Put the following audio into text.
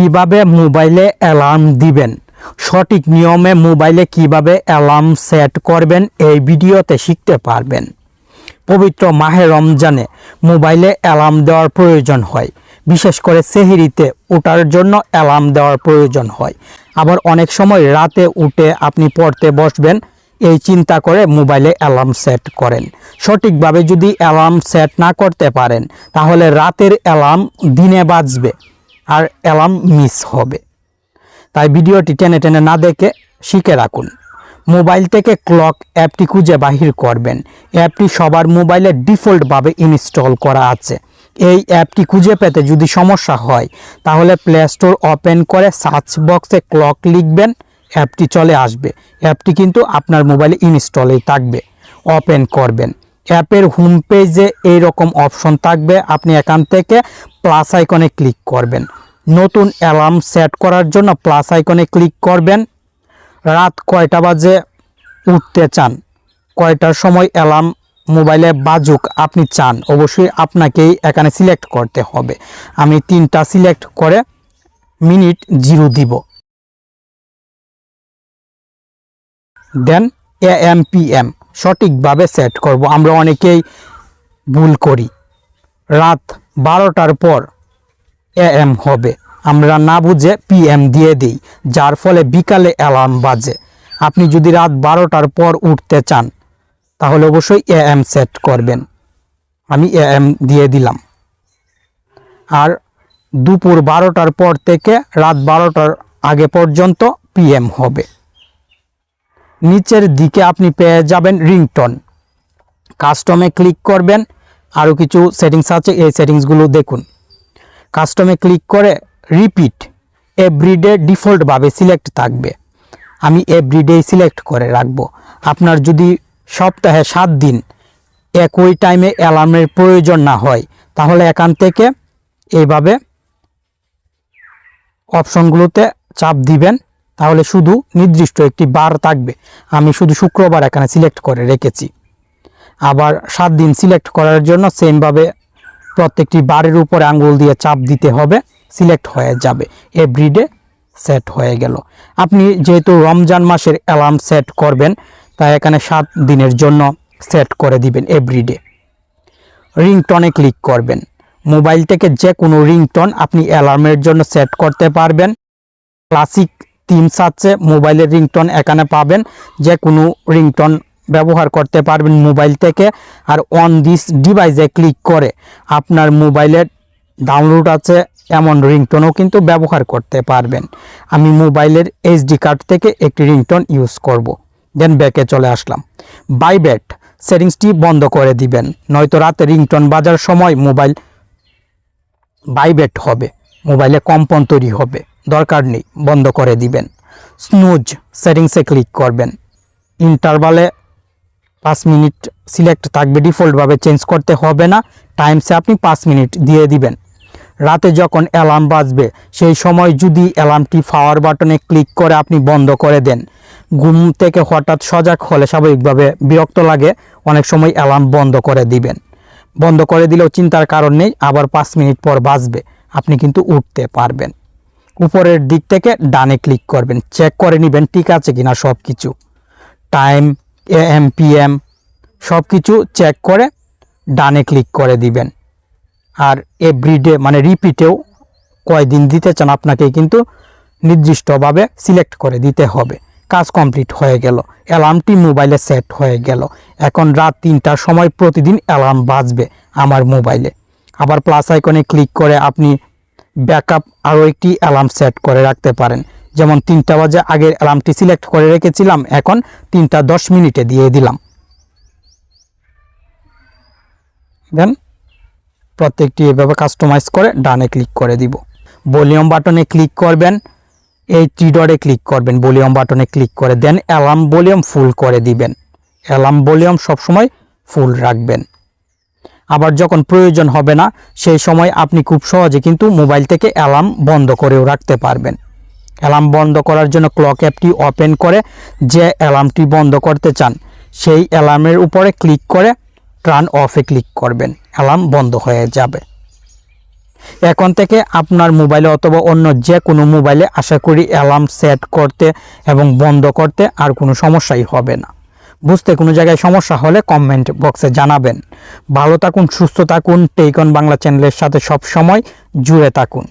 কীভাবে মোবাইলে অ্যালার্ম দিবেন? সঠিক নিয়মে মোবাইলে কীভাবে অ্যালার্ম সেট করবেন? এই ভিডিওতে শিখতে পারবেন। পবিত্র মাহে রমজানে মোবাইলে অ্যালার্ম দেওয়ার প্রয়োজন হয়। বিশেষ করে সেহিরিতে ওঠার জন্য অ্যালার্ম দেওয়ার প্রয়োজন হয়। আবার অনেক সময় রাতে উঠে আপনি পড়তে বসবেন, এই চিন্তা করে মোবাইলে অ্যালার্ম সেট করেন। সঠিকভাবে যদি অ্যালার্ম সেট না করতে পারেন, তাহলে রাতের অ্যালার্ম দিনে বাজবে। আর অ্যালার্ম মিস হবে। তাই ভিডিওটি টেনে টেনে না দেখে শিখে রাখুন। মোবাইল থেকে ক্লক অ্যাপটি খুঁজে বাহির করবেন। অ্যাপটি সবার মোবাইলে ডিফল্টভাবে ইনস্টল করা আছে। এই অ্যাপটি খুঁজে পেতে যদি সমস্যা হয়, তাহলে প্লে স্টোর ওপেন করে সার্চ বক্সে ক্লক লিখবেন, অ্যাপটি চলে আসবে। অ্যাপটি কিন্তু আপনার মোবাইলে ইনস্টলেই থাকবে। ওপেন করবেন। অ্যাপের হোম পেজে এইরকম অপশন থাকবে। আপনি এখান থেকে প্লাস আইকনে ক্লিক করবেন। নতুন অ্যালার্ম সেট করার জন্য প্লাস আইকনে ক্লিক করবেন। রাত কয়টা বাজে? উঠতে চান। কয়টার সময় অ্যালার্ম মোবাইলে বাজুক আপনি চান? অবশ্যই আপনাকেই এখানে সিলেক্ট করতে হবে। আমি তিনটা সিলেক্ট করে মিনিট জিরো দিব। Then A M P M সঠিকভাবে সেট করব। আমরা অনেকেই ভুল করি। রাত বারোটার পর এ এম হবে। আমরা না বুঝে পিএম দিয়ে দিই, যার ফলে বিকালে অ্যালার্ম বাজে। আপনি যদি রাত বারোটার পর উঠতে চান, তাহলে অবশ্যই এ এম সেট করবেন। আমি এ এম দিয়ে দিলাম। আর দুপুর বারোটার পর থেকে রাত বারোটার আগে পর্যন্ত পিএম হবে। নিচের দিকে আপনি পেয়ে যাবেন রিংটন। কাস্টমে ক্লিক করবেন। আরও কিছু সেটিংস আছে, এই সেটিংসগুলো দেখুন। কাস্টমে ক্লিক করে রিপিট এভরিডে ডিফল্টভাবে সিলেক্ট থাকবে। আমি এভরিডে সিলেক্ট করে রাখব। আপনার যদি সপ্তাহে সাত দিন একই টাইমে অ্যালার্মের প্রয়োজন না হয়, তাহলে এখান থেকে এইভাবে অপশনগুলোতে চাপ দিবেন। তাহলে শুধু নির্দিষ্ট একটি বার থাকবে। আমি শুধু শুক্রবার এখানে সিলেক্ট করে রেখেছি। আবার সাত দিন সিলেক্ট করার জন্য সেমভাবে প্রত্যেকটি বারের উপরে আঙ্গুল দিয়ে চাপ দিতে হবে সিলেক্ট হয়ে যাবে। এভরিডে সেট হয়ে গেল। আপনি যেহেতু রমজান মাসের অ্যালার্ম সেট করবেন, তাই এখানে সাত দিনের জন্য সেট করে দিবেন এভরিডে রিংটনে ক্লিক করবেন। মোবাইল থেকে যে কোনো রিংটন আপনি অ্যালার্মের জন্য সেট করতে পারবেন। ক্লাসিক থিমস আছে মোবাইলের রিংটন এখানে পাবেন। যে কোনো রিংটন ব্যবহার করতে পারবেন মোবাইল থেকে। আর অন দিস ডিভাইসে ক্লিক করে আপনার মোবাইলের ডাউনলোড আছে, এমন রিংটনও কিন্তু ব্যবহার করতে পারবেন। আমি মোবাইলের এইচডি কার্ড থেকে একটি রিংটন ইউজ করব। দেন ব্যাকে চলে আসলাম। বাইবেট সেটিংসটি বন্ধ করে দিবেন। নয়তো রাতে রিংটন বাজার সময় মোবাইল বাইবেট হবে। মোবাইলে কম্পন তৈরি হবে। দরকার নেই, বন্ধ করে দিবেন। স্নুজ সেটিংসে ক্লিক করবেন। ইন্টারভালে পাঁচ মিনিট সিলেক্ট থাকবে, ডিফল্টভাবে চেঞ্জ করতে হবে না, টাইমসে আপনি পাঁচ মিনিট দিয়ে দিবেন। রাতে যখন অ্যালার্ম বাজবে, সেই সময় যদি অ্যালার্মটি পাওয়ার বাটনে ক্লিক করে আপনি বন্ধ করে দেন। ঘুম থেকে হঠাৎ সজাগ হলে স্বাভাবিকভাবে বিরক্ত লাগে, অনেক সময় অ্যালার্ম বন্ধ করে দিবেন। বন্ধ করে দিলেও চিন্তার কারণ নেই, আবার পাঁচ মিনিট পর বাজবে, আপনি কিন্তু উঠতে পারবেন। উপরের দিক থেকে ডানে ক্লিক করবেন। চেক করে নেবেন ঠিক আছে কিনা সব কিছু টাইম এম, পি এম সব কিছু চেক করে ডানে ক্লিক করে দিবেন। আর এভরিডে মানে রিপিটেও কয়দিন দিতে চান আপনাকে কিন্তু নির্দিষ্টভাবে সিলেক্ট করে দিতে হবে। কাজ কমপ্লিট হয়ে গেল। অ্যালার্মটি মোবাইলে সেট হয়ে গেল। এখন রাত তিনটার সময় প্রতিদিন অ্যালার্ম বাজবে আমার মোবাইলে। আবার প্লাস আইকনে ক্লিক করে আপনি ব্যাকআপ আরও একটি অ্যালার্ম সেট করে রাখতে পারেন। যেমন তিনটা বাজে আগের অ্যালার্মটি সিলেক্ট করে রেখেছিলাম, এখন তিনটা দশ মিনিটে দিয়ে দিলাম। দেন প্রত্যেকটি এভাবে কাস্টমাইজ করে ডানে ক্লিক করে দিব। ভলিউম বাটনে ক্লিক করবেন, এই টি ডটে ক্লিক করবেন, ভলিউম বাটনে ক্লিক করে, দেন অ্যালার্ম ভলিউম ফুল করে দিবেন। অ্যালার্ম ভলিউম সবসময় ফুল রাখবেন। আবার যখন প্রয়োজন হবে না, সেই সময় আপনি খুব সহজে কিন্তু মোবাইল থেকে অ্যালার্ম বন্ধ করেও রাখতে পারবেন। অ্যালার্ম বন্ধ করার জন্য ক্লক অ্যাপটি ওপেন করে যে অ্যালার্মটি বন্ধ করতে চান, সেই অ্যালার্মের উপরে ক্লিক করে টার্ন অফে ক্লিক করবেন, অ্যালার্ম বন্ধ হয়ে যাবে। এখন থেকে আপনার মোবাইলে অথবা অন্য যে কোনো মোবাইলে আশা করি অ্যালার্ম সেট করতে এবং বন্ধ করতে আর কোনো সমস্যাই হবে না। বুঝতে কোনো জায়গায় সমস্যা হলে কমেন্ট বক্সে জানাবেন। ভালো থাকুন, সুস্থ থাকুন টেকন বাংলা চ্যানেলের সাথে সব সময় জুড়ে থাকুন।